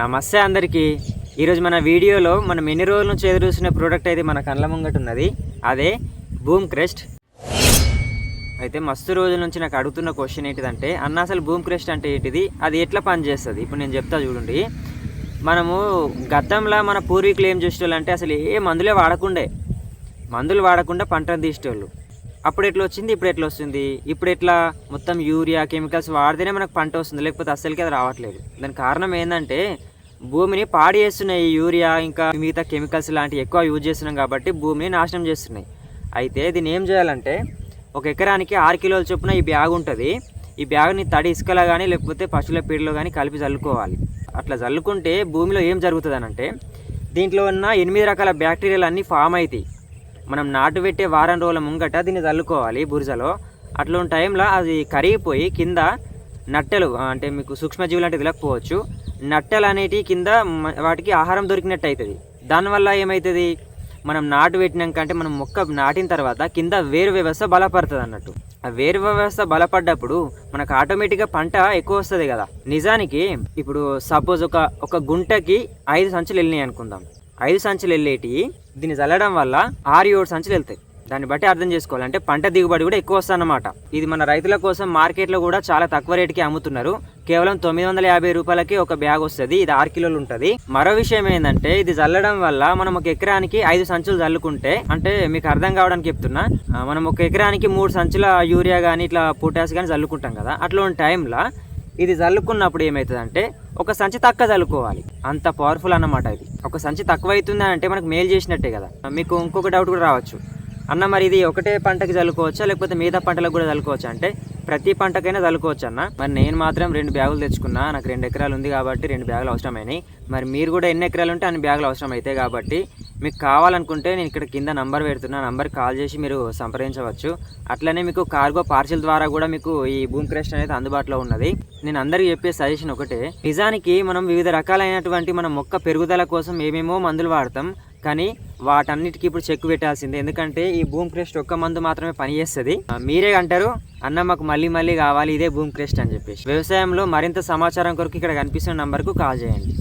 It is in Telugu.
నమస్తే అందరికీ. ఈరోజు మన వీడియోలో మనం ఎన్ని రోజుల నుంచి ఎదురు చూసిన ప్రోడక్ట్ అయితే మన కళ్ళ ముంగట ఉన్నది? అదే బూమ్ క్రెస్ట్ అయితే మస్తు రోజుల నుంచి నాకు అడుగుతున్న క్వశ్చన్ ఏంటిదంటే అన్న అసలు బూమ్ క్రెస్ట్ అంటే ఏంటిది? అది ఎట్లా పనిచేస్తుంది ఇప్పుడు నేను చెప్తా చూడండి. మనము గతంలో మన పూర్వీకులు ఏం చేసేవాళ్ళు అసలు ఏ మందులే వాడకుండే. మందులు వాడకుండా పంటను తీసేటోళ్ళు. అప్పుడు ఎట్లా వచ్చింది? ఇప్పుడు ఎట్లా వస్తుంది? ఇప్పుడు ఎట్లా మొత్తం యూరియా కెమికల్స్ వాడితేనే మనకు పంట వస్తుంది. లేకపోతే అస్సలకి అది రావట్లేదు. దానికి కారణం ఏంటంటే భూమిని పాడు చేస్తున్నాయి యూరియా ఇంకా మిగతా కెమికల్స్ లాంటివి ఎక్కువ యూజ్ చేస్తున్నాం కాబట్టి భూమిని నాశనం చేస్తున్నాయి. అయితే దీన్ని ఏం చేయాలంటే ఒక ఎకరానికి ఆరు కిలోల చొప్పున ఈ బ్యాగ్ ఉంటుంది. ఈ బ్యాగ్ని తడి ఇసుకలో కానీ లేకపోతే పశువుల పీడలో కానీ కలిపి చల్లుకోవాలి. అట్లా చల్లుకుంటే భూమిలో ఏం జరుగుతుంది అంటే దీంట్లో ఉన్న ఎనిమిది రకాల బ్యాక్టీరియాలు అన్నీ ఫామ్ అవుతాయి మనం నాటు పెట్టే వారం రోజుల ముంగట దీన్ని చల్లుకోవాలి బురజలో అట్లాంటి టైంలో అది కరిగిపోయి కింద నట్టెలు అంటే మీకు సూక్ష్మజీవులు అంటే తెలియకపోవచ్చు నట్టెలు అనేటివి కింద వాటికి ఆహారం దొరికినట్టు అవుతుంది దానివల్ల ఏమవుతుంది మనం నాటు పెట్టినాక అంటే మనం మొక్క నాటిన తర్వాత కింద వేరు వ్యవస్థ బలపడుతుంది అన్నట్టు. ఆ వేరు వ్యవస్థ బలపడ్డప్పుడు మనకు ఆటోమేటిక్గా పంట ఎక్కువ వస్తుంది కదా. నిజానికి ఇప్పుడు సపోజ్ ఒక ఒక గుంటకి ఐదు సంచులు వెళ్ళినాయి అనుకుందాం. ఐదు సంచులు వెళ్ళేటివి దీన్ని చల్లడం వల్ల ఆరు ఏడు సంచులు వెళ్తాయి. దాన్ని బట్టి అర్థం చేసుకోవాలి. అంటే పంట దిగుబడి కూడా ఎక్కువ వస్తుందన్నమాట. ఇది మన రైతుల కోసం మార్కెట్లో కూడా చాలా తక్కువ రేటుకి అమ్ముతున్నారు. కేవలం తొమ్మిది వందల యాభై రూపాయలకి ఒక బ్యాగ్ వస్తుంది. ఇది ఆరు కిలోలు ఉంటుంది. మరో విషయం ఏంటంటే ఇది చల్లడం వల్ల మనం ఒక ఎకరానికి ఐదు సంచులు చల్లుకుంటే అంటే మీకు అర్థం కావడానికి చెప్తున్నా మనం ఒక ఎకరానికి మూడు సంచుల యూరియా కానీ ఇట్లా పొటాస్ కానీ చల్లుకుంటాం కదా. అట్లాంటి టైంలో ఇది చల్లుకున్నప్పుడు ఏమవుతుందంటే ఒక సంచి తక్కువ చల్లుకోవాలి అంత పవర్ఫుల్ అన్నమాట ఇది. ఒక సంచి తక్కువ అవుతుంది అంటే మనకు మేలు చేసినట్టే కదా. మీకు ఇంకొక డౌట్ కూడా రావచ్చు. అన్న మరి ఇది ఒకటే పంటకి చల్లుకోవచ్చా? లేకపోతే మిగతా పంటలకు కూడా చల్లుకోవచ్చా? అంటే ప్రతి పంటకైనా చల్లుకోవచ్చు అన్న. మరి నేను మాత్రం రెండు బ్యాగులు తెచ్చుకున్నా. నాకు రెండు ఎకరాలు ఉంది కాబట్టి రెండు బ్యాగులు అవసరమైనాయి. మరి మీరు కూడా ఎన్ని ఎకరాలు ఉంటే అన్ని బ్యాగులు అవసరం అవుతాయి కాబట్టి మీకు కావాలనుకుంటే నేను ఇక్కడ కింద నంబర్ పెడుతున్నా. నంబర్కి కాల్ చేసి మీరు సంప్రదించవచ్చు. అట్లనే మీకు కార్గో పార్సిల్ ద్వారా కూడా మీకు ఈ భూమి క్రెస్ట్ అనేది అందుబాటులో ఉన్నది. నేను అందరికీ చెప్పే సజెషన్ ఒకటే. నిజానికి మనం వివిధ రకాలైనటువంటి మన మొక్క పెరుగుదల కోసం ఏమేమో మందులు వాడతాం. కానీ వాటన్నిటికీ ఇప్పుడు చెక్ పెట్టాల్సిందే. ఎందుకంటే ఈ భూమి క్రెస్ట్ ఒక్క మందు మాత్రమే పనిచేస్తుంది. మీరే అంటారు అన్న మాకు మళ్ళీ మళ్ళీ కావాలి ఇదే భూమి క్రెస్ట్ అని చెప్పేసి. వ్యవసాయంలో మరింత సమాచారం కొరకు ఇక్కడ కనిపిస్తున్న నంబర్కు కాల్ చేయండి.